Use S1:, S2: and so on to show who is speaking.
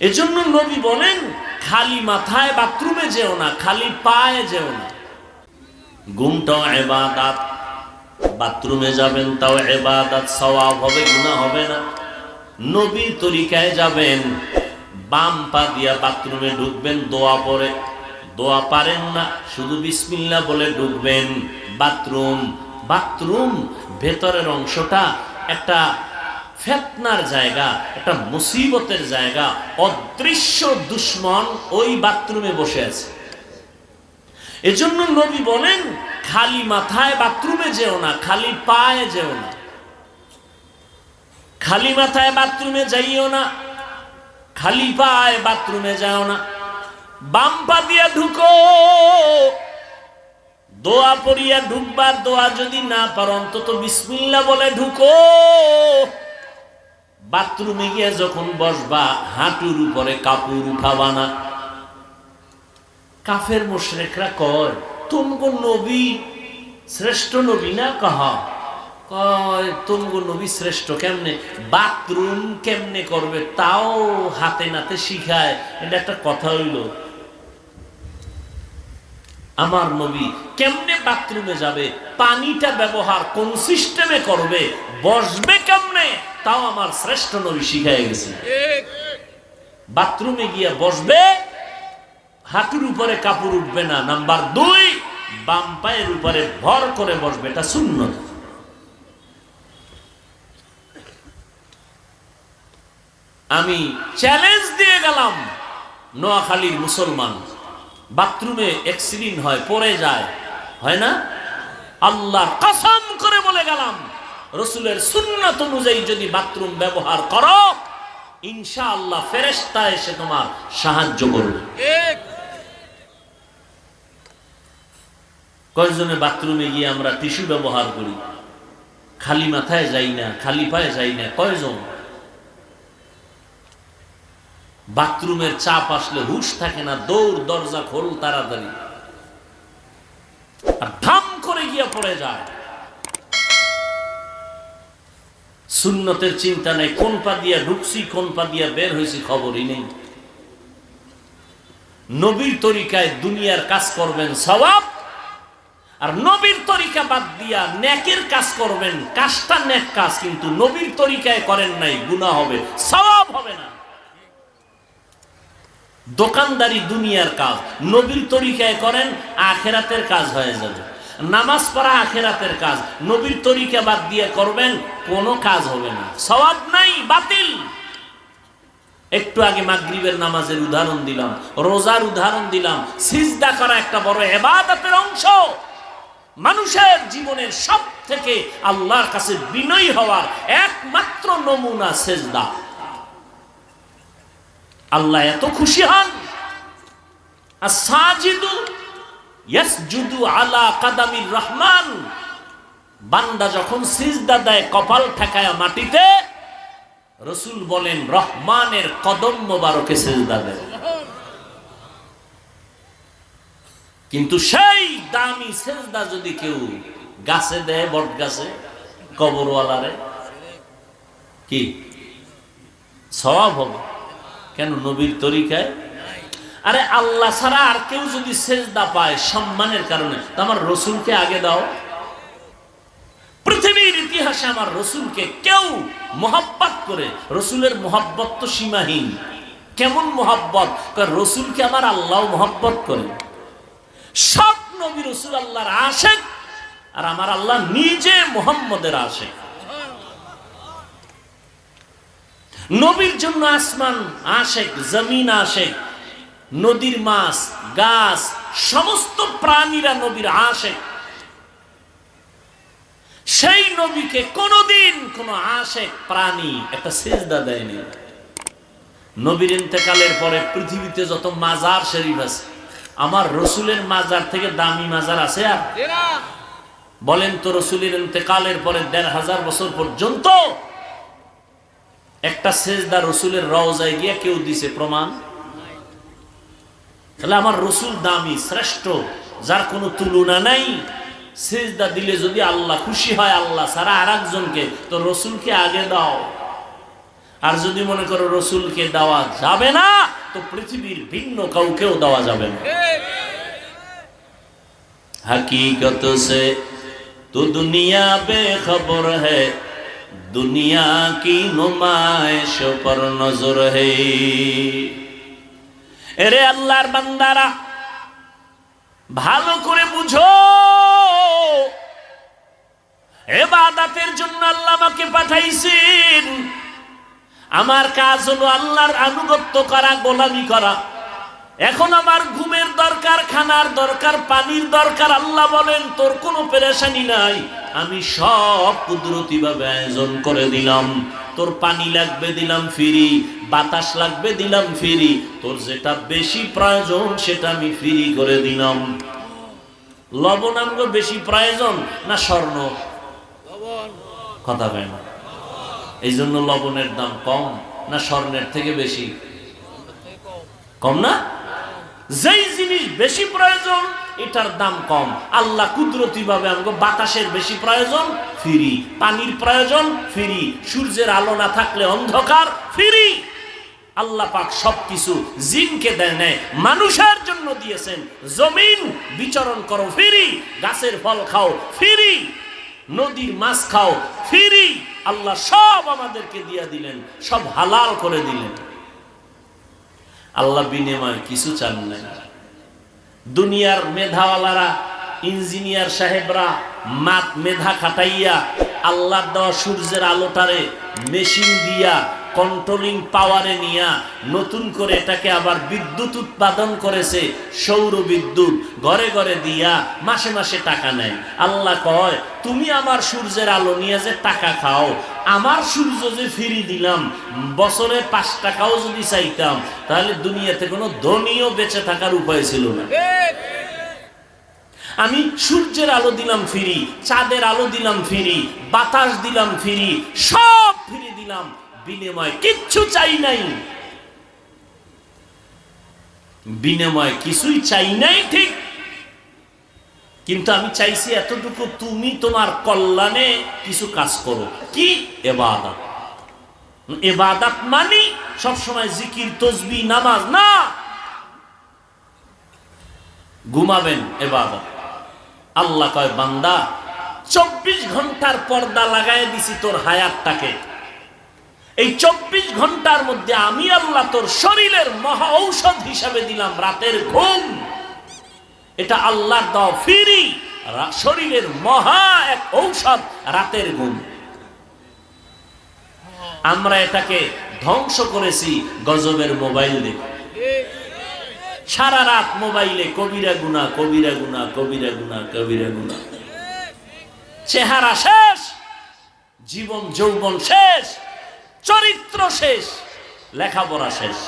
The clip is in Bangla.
S1: এজন্য নবী বলেন, খালি মাথায় বাথরুমে যেও না, খালি পায়ে যেও না। ঘুমটাও এবাদাত। বাথরুমে যাবেন তাও এবাদাত, সওয়াব হবে, গুনাহ হবে না। নবীর তরিকায় যাবেন, বাম পা দিয়া বাথরুমে ঢুকবেন, দোয়া পরে। দোয়া পারেন না, শুধু বিসমিল্লা বলে ঢুকবেন। বাথরুম বাথরুম, ভেতরের অংশটা একটা ফেতনার জায়গা, একটা মুসিবতের জায়গা, অদৃশ্য দুশ্মন ওই বাথরুমে বসে আছে। এজন্য নবী বলেন, খালি মাথায় বাথরুমে যেও না, খালি পায়ে যেও না। খালি মাথায় বাথরুমে যাইও না, খালি পায়ে বাথরুমে যাও না। বাম পা দিয়া ঢুকো, দোয়া পড়িয়া ঢুকবার দোয়া যদি না পারো, অন্তত বিসমিল্লা বলে ঢুকো। বাথরুমে গিয়ে যখন বসবা, হাঁটুর উপরে কাপড় উঠাবা না। কাফের মোশরেকরা কয়, তুমগো নবী শ্রেষ্ঠ নবী না কাহা? কয়, তুমগো নবী শ্রেষ্ঠ কেমনে? বাথরুম কেমনে করবে? তাও হাতে নাতে শিখায়। এটা একটা কথা হইল। আমার নবী কেমনে বাথরুমে যাবে? পানিটা ব্যবহার কোন সিস্টেমে করবে? বসবে কেমনে? তাও আমার শ্রেষ্ঠ নবী শিখাই গেছে। বাথরুমে গিয়ে বসবে, হাঁটুর উপরে কাপড় উঠবে না। নাম্বার দুই, বাম পায়ের উপরে ভর করে বসবে। এটা শূন্য আমি চ্যালেঞ্জ দিয়ে গেলাম নোয়াখালীর মুসলমান। বাথরুমে অ্যাক্সিডেন্ট হয় পড়ে যায় হয় না? আল্লাহর কসম করে বলে গেলাম রসুলের সুন্নত অনুযায়ী যদি বাথরুম ব্যবহার করো ইনশা আল্লাহ ফেরেস্তা এসে তোমার সাহায্য করবে। কয়েকজনে বাথরুমে গিয়ে আমরা টিস্যু ব্যবহার করি? খালি মাথায় যাই না খালি পায়ে যাই না কয়জন? বাথরুমের চাপ আসলে হুশ থাকে না, দৌড়, দরজা খোল, তাড়াতাড়ি। আর ধাম করে গিয়ে পড়ে যায়। সুন্নতের চিন্তা নেই, কোন পা দিয়া ঢুকছি, কোন পা দিয়া বের হয়েছি, খবরই নেই। নবীর তরিকায় দুনিয়ার কাজ করবেন সবাব আর নবীর তরিকা বাদ দিয়া নেকের কাজ করবেন, কাজটা নেক কাজ, কিন্তু নবীর তরিকায় করেন নাই, গুনাহ হবে সবাব হবে না। দোকানদারি দুনিয়ার কাজ। নবীর তরিকায় করেন, আখেরাতের কাজ হয়ে যাবে। নামাজ পড়া আখেরাতের কাজ। নবীর তরিকা বাদ দিয়ে করবেন, কোনো কাজ হবে না। সবাব নাই, বাতিল। একটু আগে মাগরিবের নামাজের উদাহরণ দিলাম, রোজার উদাহরণ দিলাম। সিজদা করা একটা বড় এবাদতের অংশ। মানুষের জীবনের সব থেকে আল্লাহর কাছে বিনয়ী হওয়ার একমাত্র নমুনা সেজদা। আল্লাহ এত খুশি হন। রহমান। বান্দা যখন সিজদা দেয়, কপাল ঠেকায় মাটিতে, রসুল বলেন, রহমানের কদম মোবারকে সিজদা দেয় কিন্তু সেই দামি সেজদা যদি কেউ গাছে দেয় বট গাছে কবরওয়ালারে, কি? সবাব হবে। কেন নবীর তরিকায়? আরে আল্লাহ ছাড়া আর কেউ যদি সেজদা পায় সম্মানের কারণে, তো আমার রসুলকে আগে দাও। পৃথিবীর ইতিহাসে আমার রসুলকে কেউ মোহাব্বত করে, রসুলের মোহাব্বত তো সীমাহীন। কেমন মোহাব্বত? রসুলকে আমার আল্লাহ মোহাব্বত করে। সব নবী রসুল আল্লাহর আশেক, আর আমার আল্লাহ নিজে মোহাম্মদের আশেক। নবীর জন্য আসমান আশেক জমিন আশেক নদীর মাছ গাছ সমস্ত প্রাণীরা নবীর আশেক। সেই নবীকে কোনদিন কোন আশেক প্রাণী একটা সেজদা দেয়নি। নবীর ইন্তেকালের পরে পৃথিবীতে যত মাজার শরীফ আছে আমার রসুলের মাজার থেকে দামি মাজার আছে আর? বলেন তো রসুলের ইন্তেকালের পরে দেড় হাজার বছর পর্যন্ত একটা সেজদা রসুলের রওজায় গিয়া কেউ দিছে প্রমাণ? তাহলে আমার রসুল দামি, শ্রেষ্ঠ, যার কোনো তুলনা নাই। সেজদা দিলে যদি আল্লাহ খুশি হয়, আল্লাহ সারা আর একজনকে তো রসুলকে আগে দাও। আর যদি মনে করো রসুলকে দেওয়া যাবে না, তো পৃথিবীর ভিন্ন কাউকেও দেওয়া যাবে না। হাকিকত সে তো দুনিয়া বেখবর হ্যাঁ दुनिया की नुमाइश पर नजर है এরে আল্লাহর বান্দারা ভালো করে বুঝো এবাদাতের জন্য আল্লাহ আমাকে পাঠাইছেন আমার কাজ হলো আল্লাহর আনুগত্য করা গোলামি করা এখন আমার ঘুমের দরকার, খানার দরকার, পানির দরকার, আল্লাহ বলেন, তোর কোনো পেরেশানি নাই। আমি সব কুদরতি ভাবে আয়োজন করে দিলাম। তোর পানি লাগবে, দিলাম ফিরি। বাতাস লাগবে, দিলাম ফিরি। তোর যেটা বেশি প্রয়োজন, সেটা আমি ফ্রি করে দিলাম। লবণ আমগো বেশি প্রয়োজন না স্বর্ণ? কথা কয় না। এই জন্য লবণের দাম কম না স্বর্ণের থেকে বেশি? কম না? যেই জিনিস বেশি প্রয়োজন, এটার দাম কম। আল্লাহ কুদরতি ভাবে আমাকে বাতাসের বেশি প্রয়োজন, ফিরি। পানির প্রয়োজন, ফিরি। সূর্যের আলো না থাকলে অন্ধকার, ফিরি। আল্লাহ পাক সবকিছু জিনকে দেয় নেয় মানুষের জন্য দিয়েছেন। জমিন বিচরণ করো, ফিরি। গাছের ফল খাও, ফিরি। নদীর মাছ খাও, ফিরি। আল্লাহ সব আমাদেরকে দিয়ে দিলেন, সব হালাল করে দিলেন। আল্লাহ বিনিময় কিছু চান নাই। দুনিয়ার মেধাওয়ালারা, ইঞ্জিনিয়ার সাহেবরা মাত মেধা খাটাইয়া, আল্লাহ দেওয়া সূর্যের আলোটারে মেশিন দিয়া কন্ট্রোলিং পাওয়ারে নিয়া নতুন করে এটাকে আবার বিদ্যুৎ উৎপাদন করেছে, সৌর বিদ্যুৎ ঘরে ঘরে দিয়া মাসে মাসে টাকা নেয়। আল্লাহ কয়, তুমি আমার সূর্যের আলো নিয়ে যে টাকা খাও, আমার সূর্য যে ফিরি দিলাম, বছরে পাঁচ টাকাও যদি চাইতাম, তাহলে দুনিয়াতে কোনো ধনীও বেঁচে থাকার উপায় ছিল না। আমি সূর্যের আলো দিলাম ফিরি, চাঁদের আলো দিলাম ফিরি, বাতাস দিলাম ফিরি, সব ফিরি দিলাম। বিনিময় কিচ্ছু চাই নাই। বিনিময় কিছুই চাই নাই ঠিক। কিন্তু আমি চাইছি এতটুকু তুমি তোমার কল্যাণে কিছু কাজ করো। কি? এবাদত। এবাদাত মানি সবসময় জিকির, তসবি, নামাজ, না। ঘুমাবেন এবাদত। আল্লাহ কয়, বান্দা, চব্বিশ ঘণ্টার পর্দা লাগাই দিছি তোর হায়াতটাকে। এই চব্বিশ ঘণ্টার মধ্যে আমি আল্লাহ তোর শরীরের মহা ঔষধ হিসাবে দিলাম রাতের ঘুম। এটা আল্লাহর দাও ফিরি শরীরের মহা এক ঔষধ রাতের ঘুম। আমরা এটাকে ধ্বংস করেছি গজবের মোবাইল দেখে। সারা রাত মোবাইলে কবিরা গুনা কবিরা গুনা কবিরা গুনা কবিরা গুনা চেহারা শেষ, জীবন, যৌবন শেষ। চরিত্র শেষ লেখাপড়া শেষ।